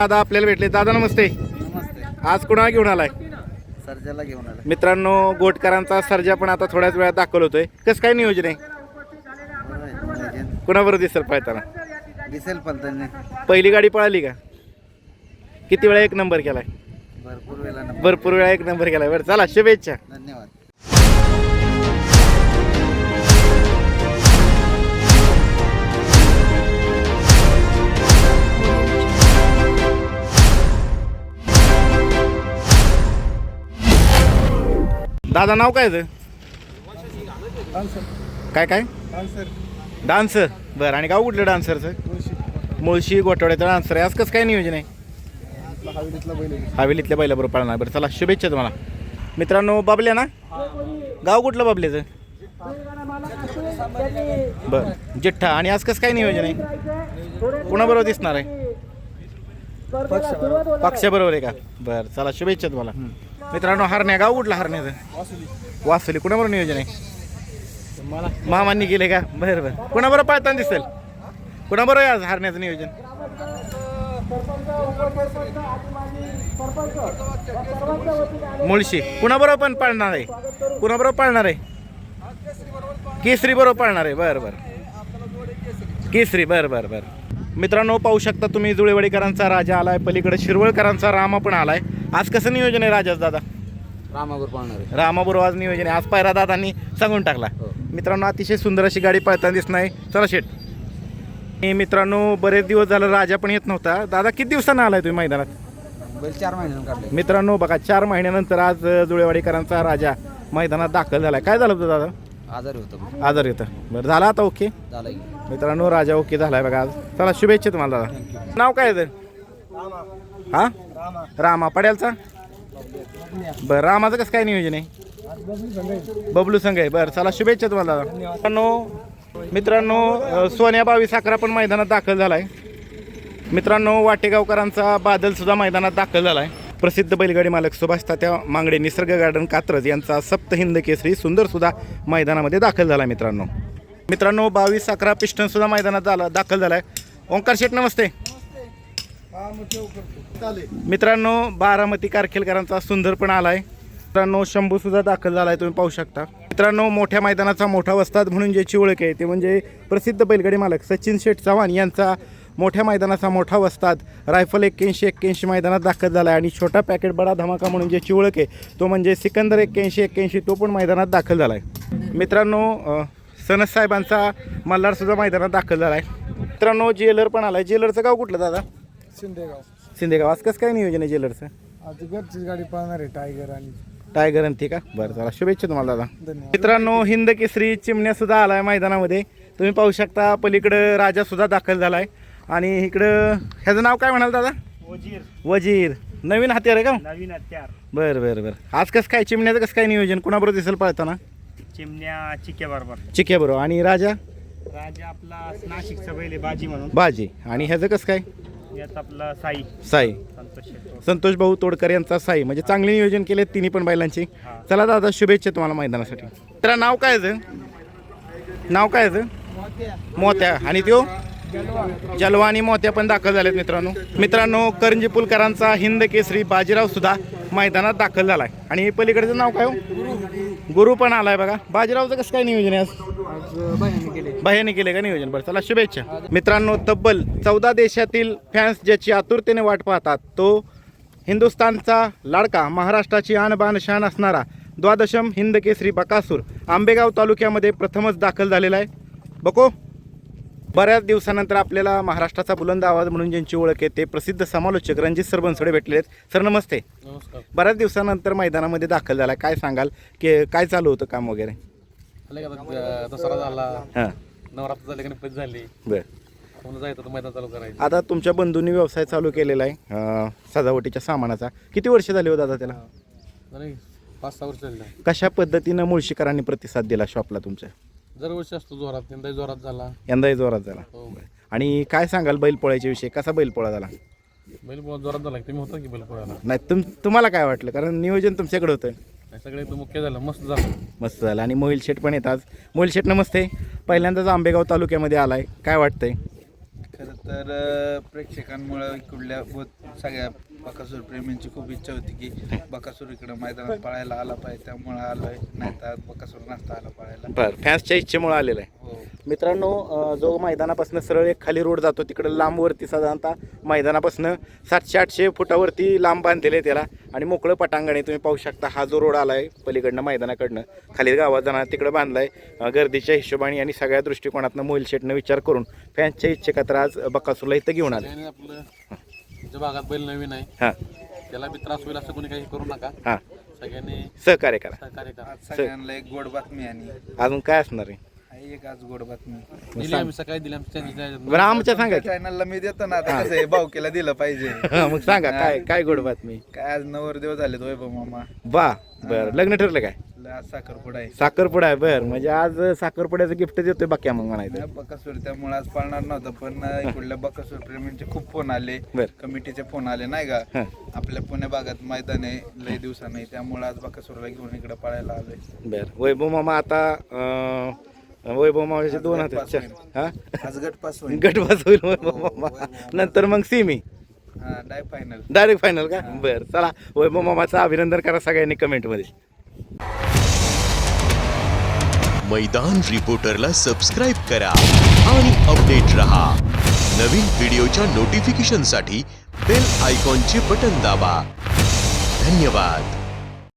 दादा आपल्याला भेटले. दादा नमस्ते. नमस्ते. आज कुणाला घेऊन आलाय? सर्जाला घेऊन आला मित्रांनो गोटकरांचा सर्जा पण आता थोड्याच वेळात दाखल होतोय. कसं काय नियोजन आहे? कुणाबरोबर दिसेल पळताना दिसेल पण त्यांनी. पहिली गाडी पळाली का? किती वेळा एक नंबर केलाय? भरपूर वेळा नंबर भरपूर वेळा एक नंबर केलाय. बरं चला शुभेच्छा. दादा नाव काय आहे काय काय? डान्सर. बरं आणि गाव कुठलं डान्सरचं? मुळशी. गोठवड्याचं डान्सर आहे. आज कसं काय नियोजन आहे? हवेलीतल्या बैलाबरोबर पाळणार. बरं चला शुभेच्छा तुम्हाला. मित्रांनो बाबल्या ना? गाव कुठलं बाबल्याचं बरं जिठ्ठा. आणि आज कसं काय नियोजन आहे? कुणाबरोबर दिसणार आहे? पक्षाबरोबर आहे का? बरं चला शुभेच्छा तुम्हाला. मित्रांनो हरण्या गाव कुठलं हरण्याचं वासुली. कुणाबरोबर नियोजन आहे? मामांनी केले का? बरं बरं. कुणाबरोबर पाळताना दिसेल? कुणाबरोबर आज हरण्याचं नियोजन? मुळशी. कुणाबरोबर पण पाळणार आहे? कुणाबरोबर पाळणार आहे? केसरी बरोबर पाळणार आहे. बरं बरं. केसरी. बरं बरं बरं. मित्रांनो पाहू शकता तुम्ही जुळेवाडीकरांचा राजा आलाय पलीकडे शिरवळकरांचा रामा पण आलाय. आज कसं नियोजन आहे राजाच दादा? रामागुर पाळणार. रामाबरोबर आज नियोजन आहे. आज पायरा दादांनी सांगून टाकला. मित्रांनो अतिशय सुंदर अशी गाडी पळताना दिसत नाही चला शेट. मित्रांनो बरेच दिवस झालं राजा पण येत नव्हता. दादा किती दिवसानं आलाय तुम्ही मैदानात? बैल चार महिन्यानं मित्रांनो बघा चार महिन्यानंतर आज जुळेवाडीकरांचा राजा मैदानात दाखल झालाय. काय झालं होतं दादा? आजारी होतो आजार येतं बरं झाला आता ओके? झाला की. मित्रांनो राजा ओके झालाय बघा आज. चला शुभेच्छा तुम्हाला दादा. नाव काय आहे ते? हा? रामा. पड्यालचा? बरं रामाचं कसं काय नियोजन आहे? बबलू संघ आहे. बरं चला शुभेच्छा तुम्हाला दादा. मित्रांनो मित्रांनो अ, सोन्या बावीस अकरा पण मैदानात दाखल झालाय. मित्रांनो वाटेगावकरांचा बादल सुद्धा मैदानात दाखल झालाय. प्रसिद्ध बैलगाडी मालक सुभाष तात्या मांगडे निसर्ग गार्डन कात्रज यांचा सप्तहिंद केसरी सुंदरसुद्धा मैदानामध्ये दाखल झाला मित्रांनो. मित्रांनो बावीस अकरा पिस्टनसुद्धा मैदानात झाला दाखल झाला आहे ओंकार शेठ नमस्ते. मित्रांनो बारामती कारखेलकरांचा सुंदर पण आहे मित्रांनो शंभूसुद्धा दाखल झाला आहे तुम्ही पाहू शकता. मित्रांनो मोठ्या मैदानाचा मोठा वस्ताद म्हणून ज्याची ओळख आहे ते म्हणजे प्रसिद्ध बैलगाडी मालक सचिन शेठ चव्हाण यांचा मोठ्या मैदानाचा मोठा वस्ताद. रायफल एक्क्याऐंशी एक्क्याऐंशी मैदानात दाखल झाला आहे आणि छोटा पॅकेट बडा धमाका म्हणून ज्याची ओळख आहे तो म्हणजे सिकंदर एक्क्याऐंशी एक्क्याऐंशी तो पण मैदानात दाखल झाला आहे मित्रांनो सनस साहेबांचा मल्हारसुद्धा मैदानात दाखल झाला आहे मित्रांनो जेलर पण आला आहे जेलरचं गाव कुठलं दादा? शिंदेगाव. शिंदेगाव. आज कसं काय नियोजन आहे जेलरचं आज घरचीच गाडी पळणार आहे टायगर आणि टायगर आणि का? बरं चला शुभेच्छा तुम्हाला दादा. मित्रांनो हिंद केसरी चिमण्या सुद्धा आलाय मैदानामध्ये. तुम्ही पाहू शकता पलीकडं राजा सुद्धा दाखल झालाय. आणि इकडं ह्याचं नाव काय म्हणाल दादा? वजीर. वजीर. नवीन हत्यार आहे का? नवीन हत्यार. बरं बरं बरं. आज कसं काय चिमण्याचं कसं काय नियोजन? कुणाबरोबर दिसेल पळताना? चिमण्या चिक्या बरोबर. चिक्या बरोबर आणि राजा? राजा आपला नाशिकचा बैल आहे बाजी म्हणून. बाजी. आणि ह्याचं कसं काय? यात आपला साई. साई. संतोष शेट्टी. संतोष भाऊ तोडकर यांचा साई. म्हणजे चांगले नियोजन केले तिन्ही पण बैलांची. चला दादा शुभेच्छा तुम्हाला मैदानासाठी. तर नाव काय याचं? नाव काय याचं? मोत्या. आणि त्यो? जलवा आणि मोत्या पण दाखल झालेत मित्रांनो. मित्रांनो करंजी पुलकरांचा हिंद केसरी बाजीराव सुद्धा मैदानात दाखल झालाय. आणि पलीकडचं नाव काय हो? गुरु पण आलाय बघा. बाजीरावचं कसं काय नियोजन आहे आज? बाह्याने केले केले का नियोजन? बरं चला शुभेच्छा. मित्रांनो तब्बल चौदा देशातील फॅन्स ज्याची आतुरतेने वाट पाहतात तो हिंदुस्थानचा लाडका महाराष्ट्राची आणबाण शान असणारा द्वादशम हिंद केसरी बकासूर आंबेगाव तालुक्यामध्ये प्रथमच दाखल झालेला आहे. बको? बऱ्याच दिवसानंतर आपल्याला महाराष्ट्राचा बुलंद आवाज म्हणून ज्यांची ओळख आहे ते प्रसिद्ध समालोचक रणजित सर बनसोडे भेटले आहेत. सर नमस्ते. नमस्कार. बऱ्याच दिवसानंतर मैदानामध्ये दाखल झाला. काय सांगाल? की काय चालू होतं काम वगैरे? आले का आता दसरा झाला. हां. नवरात्र झाले गणपती झाली. बरं. जायचं तर मैदान चालू करायचं? आता तुमच्या बंधूंनी व्यवसाय चालू केलेला आहे अं, सजावटीच्या सामानाचा. किती वर्ष झाली हो दादा त्याला? पाच सहा वर्ष झाली. कशा पद्धतीनं मुळशीकरांनी प्रतिसाद दिला शॉपला तुमच्या? दरवर्षी असतो जोरात यंदाही जोरात झाला. यंदाही जोरात झाला. हो. आणि काय सांगाल बैलपोळ्याच्या विषयी? कसा बैलपोळा झाला? बैल बहुत जोरात झाला. तुम्ही होता की बैल पोळ्याला नाही तुम तुम्हाला काय वाटलं? कारण नियोजन तुमच्याकडे होतं. नाही, सगळे तर मुख्य झालं. मस्त झालं. मस्त झालं. आणि मोहिल शेट पण येतात. मोहिल शेट नमस्ते. पहिल्यांदाच आंबेगाव तालुक्यामध्ये आलाय. काय वाटतंय? तर प्रेक्षकांमुळं प्रेक्षकांमुळे इकडल्या बहुत सगळ्या बकासूर प्रेमींची खूप इच्छा होती की बकासूर इकडं मैदानात पळायला आला पाहिजे. त्यामुळे आलोय. नाही तर बकासूर नसता आला पळायला. बरं फॅन्सच्या इच्छेमुळे आलेलं आहे. मित्रांनो जो मैदानापासून सरळ एक खाली रोड जातो तिकडं लांबवरती साधारणतः मैदानापासून सातशे आठशे फुटावरती लांब बांधलेले आहे त्याला. आणि मोकळं पटांगण आहे तुम्ही पाहू शकता हा जो रोड आला आहे पलीकडनं मैदानाकडनं खाली गावात जाणार तिकडं बांधलाय. अं, गर्दीच्या हिशोबाने आणि सगळ्या दृष्टिकोनातनं मोहिल शेटनं विचार करून फॅन्सच्या इच्छेका तर आज बकासूरला इथं घेऊन आले आपलं ज्या भागात बैल नवीन आहे हां. त्याला बी त्रास होईल असं कोणी काही करू नका. हां. सगळ्यांनी सहकार्य करा. सहकार्य करा. आज सगळ्यांना एक गोड बातमी आणि अजून काय असणार आहे? आहे एक आज गोड बातमी. दिली आम्ही सकाळी दिली आमच्या channel- बरं आमच्या सांगायचं. चॅनलला मी देतो ना आता कसं आहे भाऊकीला दिलं पाहिजे. मग सांगा काय काय गोड बातमी? काय आज नवर दिवस झाले वैभव मामा. बा बरं. लग्न ठरलं काय? आज साखरपुडा आहे. साखरपुडा आहे बर. म्हणजे आज साखरपुड्याचं गिफ्ट देतोय बाक्या मग म्हणायचं. बकासूर त्यामुळे आज पाळणार नव्हतं पण इकडल्या बकासूर प्रेमींचे खूप फोन आले. बर. कमिटीचे फोन आले नाही का? हां. आपल्या पुणे भागात मैदान आहे लय दिवसा नाही त्यामुळे आज बकासूरला घेऊन इकडे पळायला आलोय. बर. वैभव मामा आता अं, वैभव मामाचे दोन हात होईल. हा? आज गटपास होईल. गटपास होईल वैभव मामा. नंतर मग सिमी हा डाय फायनल डायरेक्ट फायनल का? बर चला. वैभव मामाचं अभिनंदन करा सगळ्यांनी कमेंटमध्ये. मैदान रिपोर्टरला सबस्क्राईब करा आणि अपडेट रहा. नवीन व्हिडिओच्या नोटिफिकेशनसाठी बेल आयकॉनचे बटन दाबा. धन्यवाद.